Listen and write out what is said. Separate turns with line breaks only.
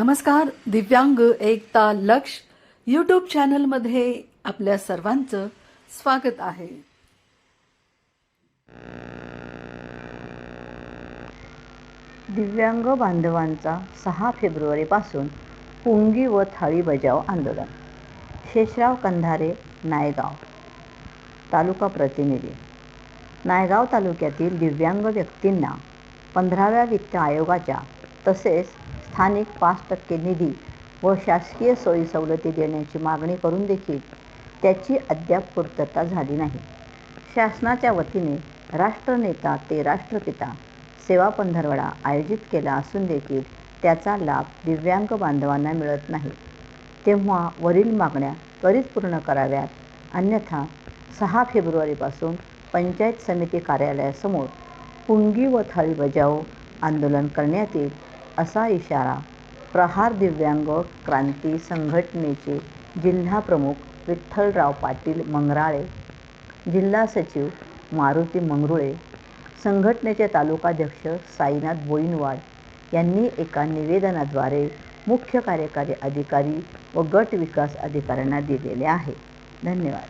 नमस्कार दिव्यांग एकता लक्ष यूट्यूब चॅनलमध्ये आपल्या सर्वांचं स्वागत आहे.
दिव्यांग बांधवांचा सहा फेब्रुवारीपासून पुंगी व थाळी बजाव आंदोलन. शेषराव कंधारे नायगाव तालुका प्रतिनिधी. नायगाव तालुक्यातील दिव्यांग व्यक्तींना पंधराव्या वित्त आयोगाच्या तसेच स्थानिक पाच टक्के निधी व शासकीय सोयी सवलती देण्याची मागणी करून देखील त्याची अद्याप पूर्तता झाली नाही. शासनाच्या वतीने राष्ट्रनेता ते राष्ट्रपिता सेवा पंधरवडा आयोजित केला असून देखील त्याचा लाभ दिव्यांग बांधवांना मिळत नाही. तेव्हा वरील मागण्या त्वरित पूर्ण कराव्यात अन्यथा सहा फेब्रुवारीपासून पंचायत समिती कार्यालयासमोर पुंगी व थाळी बजाव आंदोलन करण्यात येईल. असा इशारा प्रहार दिव्यांग क्रांती संघटनेचे जिल्हाप्रमुख विठ्ठलराव पाटील मंगराळे जिल्हा सचिव मारुती मंगरुळे संघटनेचे तालुकाध्यक्ष साईनाथ बोईनवाड यांनी एका निवेदनाद्वारे मुख्य कार्यकारी अधिकारी व गट विकास अधिकाऱ्यांना दिलेले आहे. धन्यवाद.